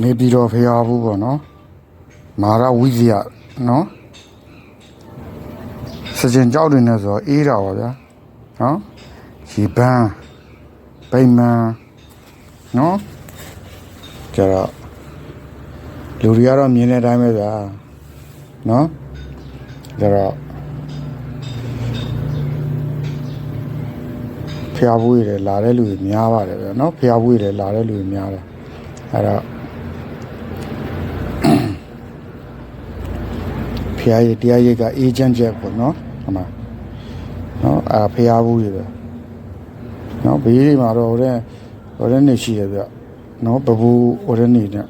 နေပြည်တော်ဖျားဘူးပေါ့နော်မာရဝိဇယနော်စကြင်ကြောက်တွေနဲ့ဆိုတော့အေးတာပါဗျာနော်ရီပန်းဗိမာန်နော်ကြတော့လူတွေကတော့မြင်တဲ့အတိုင်းပဲဗျာနော်ကြတော့ဖျားဘူးတွေလာတဲ့လူတွေများပါတယ်ဗျာနော်ဖျားဘူးတွေလာတဲ့လူတွေများတယ်အဲ့တော့ ဖះရတရားရိတ်ကအေဂျင့်ချက်ပေါ့နော်ဟမနော်အာဖះဘူးတွေပဲနော်ဘေးတွေမှာတော့ဟိုတဲ့ဟိုတဲ့နေရှိရပြနော်ဘဘူးဟိုတဲ့နေနဲ့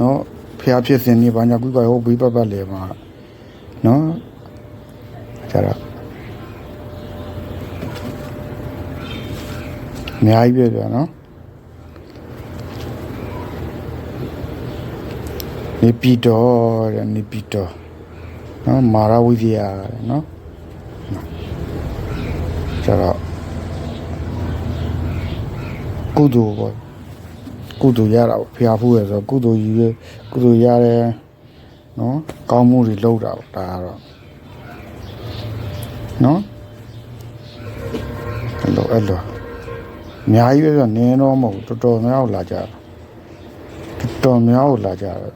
နော်ဖះဖြစ်စဉ်နေဘာညာကုကဟိုဘေးပတ်ပတ်လေမှာနော်ကြတော့အများကြီးပဲပြနော်နေပြည်တော်တဲ့နေပြည်တော် နော်မာရဝိဇယတဲ့နော်ကျတော့ကုသိုလ်ပေါ့ကုသိုလ်ရတာပေါ့ဖျားဖူးရဆိုတော့ကုသိုလ်ကြီးရကုသိုလ်ရတယ်နော်ကောင်းမှုတွေလုပ်တာပေါ့ဒါကတော့နော်အဲ့လိုအဲ့လိုအများကြီးပဲဆိုနင်းတော့မဟုတ်ဘူးတော်တော်များကိုလာကြတာတော်တော်များကိုလာကြတယ်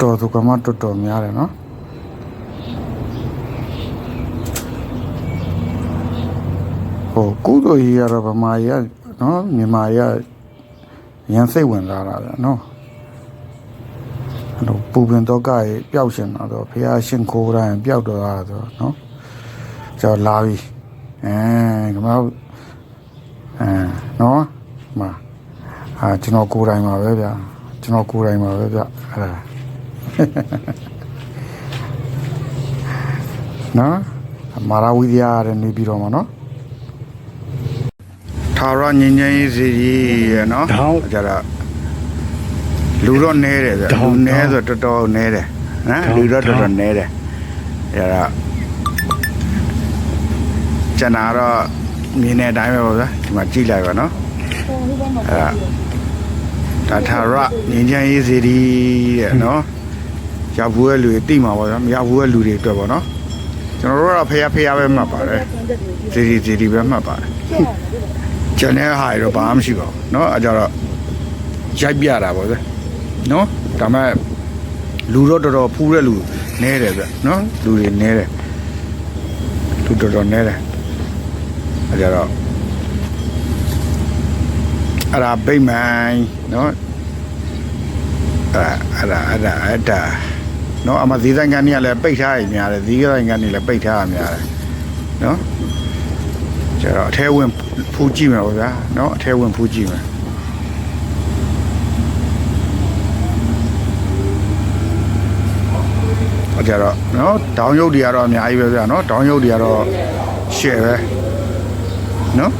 တော်တော်သူကမှတော်တော်များတယ်နော်ဟိုကုသိုလ်ကြီးရတော့ဗမာကြီးကနော်မြန်မာကြီးကရန်စိတ်ဝင်စားတာဗျနော်အဲ့လိုပူပင်တော့ကရေပျောက်ရှင်တာတော့ဖះရှင်ခိုးတိုင်းပျောက်တော့တာဆိုတော့နော်ကျော်လာပြီအဲကမောက်အဲနော်မအာကျွန်တော်ကိုယ်တိုင်ပါပဲဗျာကျွန်တော်ကိုယ်တိုင်ပါပဲဗျအဲ့ဒါ နော်မာရာဝိဒယာရနေပြီးတော့မှာနော်ထာရငင်းငင်းစီကြီးရနော်ကြတာလူတော့နဲတယ်ဆိုလူနဲဆိုတော်တော်နဲတယ်နော်လူတော့တော်တော်နဲတယ်အဲ့ဒါကျွန်တော်တော့မြင်တဲ့အတိုင်းပဲပေါ့ဗျာဒီမှာကြည့်လိုက်ပါနော်အဲ့ဒါဒါထာရငင်းငင်းစီကြီးရနော် ရောက်ဘူးတဲ့လူတွေတိမှာပေါ့ဗျာမရောက်ဘူးတဲ့လူတွေအတွက်ပေါ့နော်ကျွန်တော်တို့ကတော့ဖះဖះပဲမှတ်ပါတယ်စီစီစီစီပဲမှတ်ပါတယ်ကျန်တဲ့ဟာတွေတော့ဘာမှမရှိပါဘူးเนาะအဲကြတော့ရိုက်ပြတာပေါ့ဗျာเนาะဒါမဲ့လူတော့တော်တော်ဖူးတဲ့လူနဲတယ်ဗျเนาะလူတွေနဲတယ်လူတော်တော်နဲတယ်အဲကြတော့အဲ့ဒါဗိမ္မာန်เนาะအဲ့အဲ့ဒါအဲ့ဒါအဲ့ဒါ နော်အမဇီးဆိုင်ကန်ကြီးကလည်းပိတ်ထားရများတယ်ဇီးဆိုင်ကန်ကြီးလည်းပိတ်ထားရများတယ်နော်ကျတော့အထဲဝင်ဖူးကြည့်မယ်ပေါ့ဗျာနော်အထဲဝင်ဖူးကြည့်မယ်အကြတော့နော်ဒေါင်းရုပ်တွေကတော့အများကြီးပဲဗျာနော်ဒေါင်းရုပ်တွေကတော့ရှယ်ပဲနော်